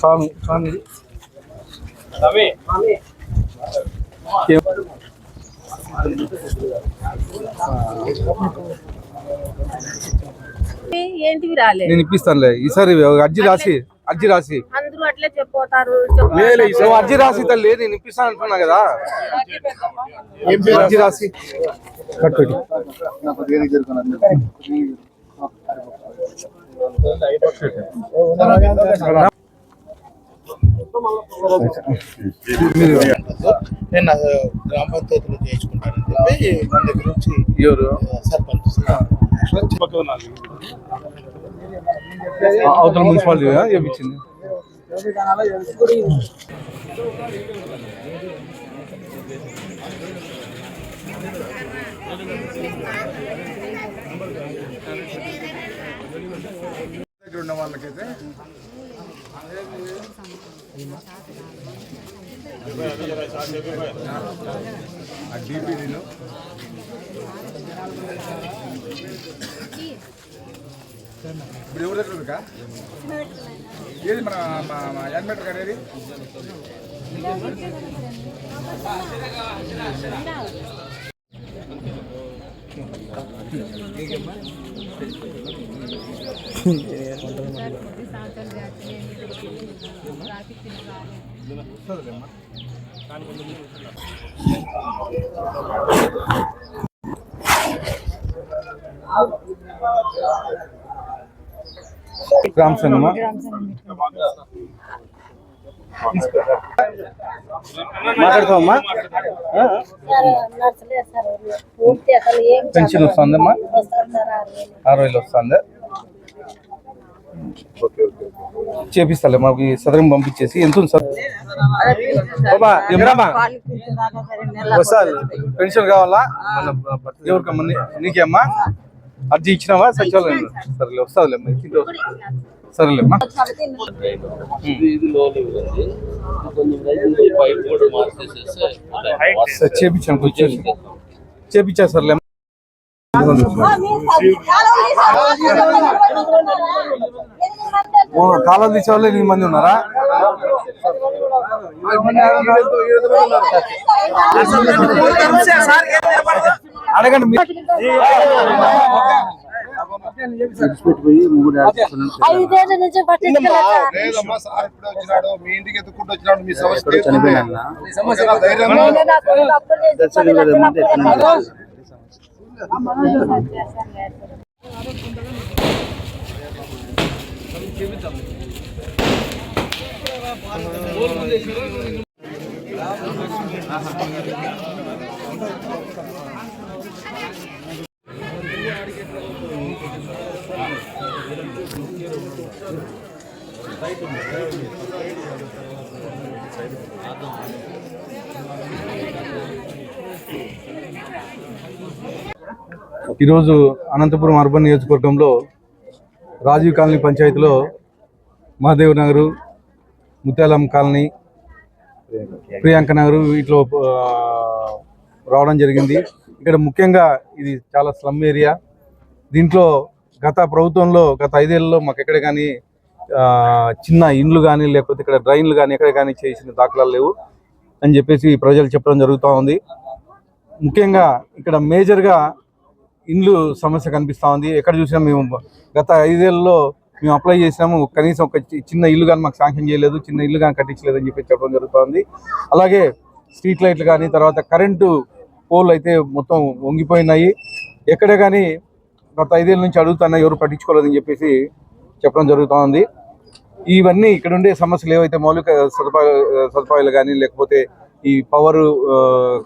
స్వామి స్వామి. ఏంటివి రాలే? నేను ఇప్పిస్తానులే. ఈసారి అర్జీ రాసి అర్జీ రాసి. అందరూ అట్లే చెప్పిపోతారు నువ్వు అర్జీ రాసి తల్లి నేను ఇప్పిస్తాను అంటున్నా కదా. అర్జీ రాసి. కట్టు నేను గ్రామ పంచాయతీలో చేయించుకుంటానని చెప్పి మన దగ్గర నుంచి ఎవరు? సర్పంచ్ అవతల మున్సిపాలిటీ చేపించింది దగ్గర డీపీడీలో ఇప్పుడు ఎవరి దగ్గర ఉందికా ఏది మన మా మా యాన్మేటర్ గారు ఏది గ్రామ సంఘమా మాట్లాడతావమ్మా పూర్తి అసలు ఏం పెన్షన్ వస్తుందమ్మా వస్తారు సార్ ఆరు వేలు. ఆరు వేలు వస్తుందా చేపిస్తాలే మాకు సదరం పంపించేసి ఎంత ఉంది సార్ బాబా కూర్చున్నాక సరే పెన్షన్ కావాలా ఎవరికమ్మా నీకేమ్మా అర్జీ ఇచ్చినావా సచివాలయం సరేలే వస్తుందిలే మరి ఇంటికి వస్తుంది. సరేలేమ్మా సరే, చేపించాను కొంచెం చేపించా సర్లే ఓ, కాలాలు తీసే వాళ్ళు ఎనిమిది మంది ఉన్నారా? అడగండి మీరు. ఐదేళ్ళ నుంచి పట్టించుకోలేదు? సార్. లేదమ్మా సార్ ఇప్పుడు వచ్చినాడు. మీ ఇంటికి ఎత్తుకుంటూ వచ్చినాడు. మీ సమస్య ఈరోజు అనంతపురం అర్బన్ నియోజకవర్గంలో రాజీవ్ కాలనీ పంచాయతీలో మహాదేవ్ నగరు ముత్యాలం కాలనీ ప్రియాంక నగరు వీటిలో రావడం జరిగింది. ఇక్కడ ముఖ్యంగా ఇది చాలా స్లమ్ ఏరియా. దీంట్లో గత ప్రభుత్వంలో గత ఐదేళ్ళలో మాకు ఎక్కడ కానీ చిన్న ఇండ్లు కానీ లేకపోతే ఇక్కడ డ్రైన్లు కానీ ఎక్కడ కానీ చేసిన దాఖలాలు లేవు అని చెప్పేసి ప్రజలు చెప్పడం జరుగుతూ ఉంది. ముఖ్యంగా ఇక్కడ మేజర్గా ఇండ్లు సమస్య కనిపిస్తూ ఉంది. ఎక్కడ చూసినా మేము గత ఐదేళ్ళలో మేము అప్లై చేసినాము. కనీసం ఒక చిన్న ఇల్లు కానీ మాకు శాంక్షన్ చేయలేదు. చిన్న ఇల్లు కానీ కట్టించలేదు అని చెప్పి చెప్పడం జరుగుతుంది. అలాగే స్ట్రీట్ లైట్లు కానీ తర్వాత కరెంటు పోల్ అయితే మొత్తం వంగిపోయినాయి. ఎక్కడే కానీ గత ఐదేళ్ళ నుంచి అడుగుతున్నా ఎవరు పట్టించుకోలేదని చెప్పేసి చెప్పడం జరుగుతూ ఉంది ఇవన్నీ ఇక్కడ ఉండే సమస్యలు ఏవైతే మౌలిక సదుపాయ సదుపాయాలు కానీ లేకపోతే ఈ పవర్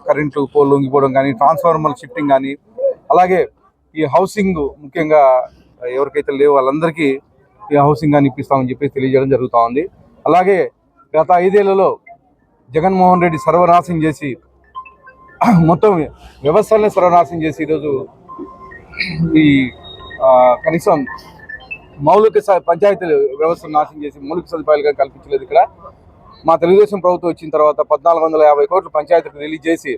కరెంటు పోల్ వంగిపోవడం కానీ ట్రాన్స్ఫార్మర్ షిఫ్టింగ్ కానీ అలాగే ఈ హౌసింగ్ ముఖ్యంగా ఎవరికైతే లేవు వాళ్ళందరికీ ఈ హౌసింగ్ కానీ ఇప్పిస్తామని చెప్పి తెలియజేయడం జరుగుతూ ఉంది. అలాగే గత ఐదేళ్ళలో జగన్మోహన్ రెడ్డి సర్వనాశం చేసి మొత్తం వ్యవస్థలనే సర్వనాశం చేసి ఈరోజు ఈ కనీసం మౌలిక స- పంచాయతీ వ్యవస్థను నాశనం చేసి మౌలిక సదుపాయాలుగా కల్పించలేదు ఇక్కడ. మా తెలుగుదేశం ప్రభుత్వం వచ్చిన తర్వాత పద్నాలుగు వందల యాభై కోట్లు పంచాయతీలకు రిలీజ్ చేసి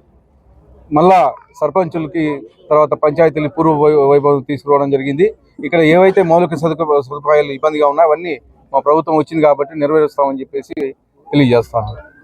మళ్ళా సర్పంచులకి తర్వాత పంచాయతీలు పూర్వ వై- వైభవం తీసుకురావడం జరిగింది. ఇక్కడ ఏవైతే మౌలిక సదుపా సదుపాయాలు ఇబ్బందిగా ఉన్నాయో అవన్నీ మా ప్రభుత్వం వచ్చింది కాబట్టి నెరవేరుస్తామని చెప్పేసి తెలియజేస్తాను